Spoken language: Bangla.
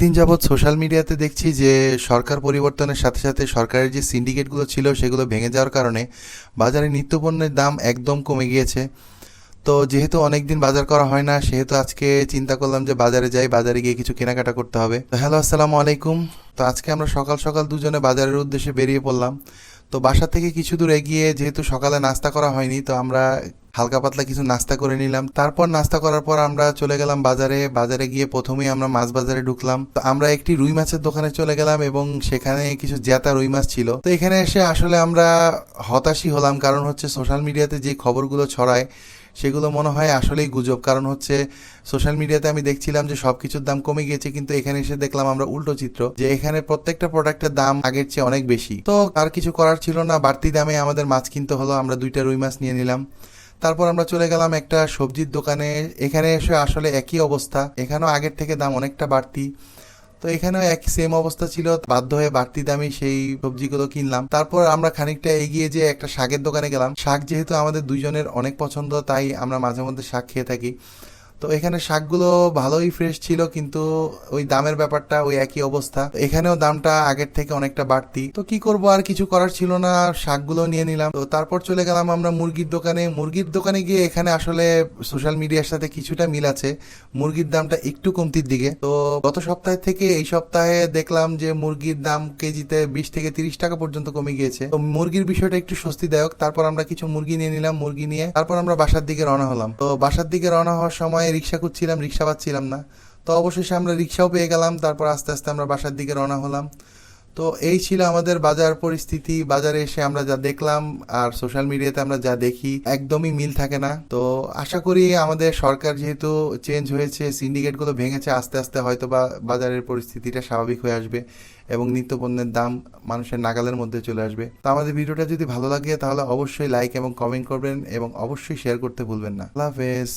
দিন যাবৎ সোশ্যাল মিডিয়াতে দেখছি যে সরকার পরিবর্তনের সাথে সাথে সরকারের যে সিন্ডিকেটগুলো ছিল সেগুলো ভেঙে যাওয়ার কারণে বাজারে নিত্যপণ্যের দাম একদম কমে গিয়েছে। তো যেহেতু অনেকদিন বাজার করা হয় না, সেহেতু আজকে চিন্তা করলাম যে বাজারে যাই, বাজারে গিয়ে কিছু কেনাকাটা করতে হবে। তো হ্যালো, আসসালামু আলাইকুম। তো আজকে আমরা সকাল সকাল দুজনে বাজারের উদ্দেশ্যে বেরিয়ে পড়লাম। তো বাসা থেকে কিছু দূর এগিয়ে যেহেতু সকালে নাস্তা করা হয়নি, তো আমরা হালকা পাতলা কিছু নাস্তা করে নিলাম। তারপর নাস্তা করার পর আমরা চলে গেলাম বাজারে। বাজারে গিয়ে প্রথমেই আমরা মাছ বাজারে ঢুকলাম। তো আমরা একটি রুই মাছের দোকানে চলে গেলাম এবং সেখানে কিছু জ্যাতা রুই মাছ ছিল। তো এখানে এসে আসলে আমরা হতাশই হলাম, কারণ হচ্ছে সোশ্যাল মিডিয়াতে যে খবরগুলো ছড়ায়, সেগুলো মনে হয় আসলেই গুজব। কারণ হচ্ছে সোশ্যাল মিডিয়াতে আমি দেখছিলাম যে সব কিছুর দাম কমে গিয়েছে, কিন্তু এখানে এসে দেখলাম আমরা উল্টো চিত্র, যে এখানে প্রত্যেকটা প্রোডাক্টের দাম আগের চেয়ে অনেক বেশি। তো আর কিছু করার ছিল না। বাড়তি দামে আমাদের মাছ কিনতে হলো। আমরা দুইটা রুই মাছ নিয়ে নিলাম। তারপর আমরা চলে গেলাম একটা সবজির দোকানে। এখানে এসে আসলে একই অবস্থা। এখানেও আগের থেকে দাম অনেকটা বাড়তি। তো এখানেও এক সেম অবস্থা ছিল। বাধ্য হয়ে বাড়তি দামে সেই সবজিগুলো কিনলাম। তারপর আমরা খানিকটা এগিয়ে যে একটা শাকের দোকানে গেলাম। শাক যেহেতু আমাদের দুজনের অনেক পছন্দ, তাই আমরা মাঝে মধ্যে শাক খেয়ে থাকি। তো এখানে শাকগুলো ভালোই ফ্রেশ ছিল, কিন্তু ওই দামের ব্যাপারটা ওই একই অবস্থা। এখানেও দামটা আগের থেকে অনেকটা বাড়তি। তো কি করব, আর কিছু করার ছিল না, শাকগুলো নিয়ে নিলাম। তো তারপর চলে গেলাম আমরা মুরগির দোকানে। মুরগির দোকানে গিয়ে এখানে আসলে সোশ্যাল মিডিয়ার সাথে কিছুটা মিল আছে। মুরগির দামটা একটু কমতির দিকে। তো গত সপ্তাহ থেকে এই সপ্তাহে দেখলাম যে মুরগির দাম কেজিতে বিশ থেকে তিরিশ টাকা পর্যন্ত কমে গিয়েছে। তো মুরগির বিষয়টা একটু স্বস্তিদায়ক। তারপর আমরা কিছু মুরগি নিয়ে নিলাম, মুরগি নিয়ে। তারপর আমরা বাসার দিকে রওনা হলাম। তো বাসার দিকে রওনা হওয়ার সময় রিক্সা খুঁজছিলাম, রিক্সা পাচ্ছিলাম না। তো অবশেষে আমরা রিক্সাও পেয়ে গেলাম, তারপর আস্তে আস্তে আমরা বাসার দিকে রওনা হলাম। তো এই ছিল আমাদের বাজার পরিস্থিতি। বাজারে এসে আমরা যা দেখলাম আর সোশ্যাল মিডিয়াতে আমরা যা দেখি, একদমই মিল থাকে না। তো আশা করি আমাদের সরকার যেহেতু চেঞ্জ হয়েছে, সিন্ডিকেটগুলো ভেঙেছে, আস্তে আস্তে হয়তো বা বাজারের পরিস্থিতিটা স্বাভাবিক হয়ে আসবে এবং নিত্যপণ্যের দাম মানুষের নাগালের মধ্যে চলে আসবে। তো আমাদের ভিডিওটা যদি ভালো লাগে তাহলে অবশ্যই লাইক এবং কমেন্ট করবেন এবং অবশ্যই শেয়ার করতে ভুলবেন না। আল্লাহ হাফেজ।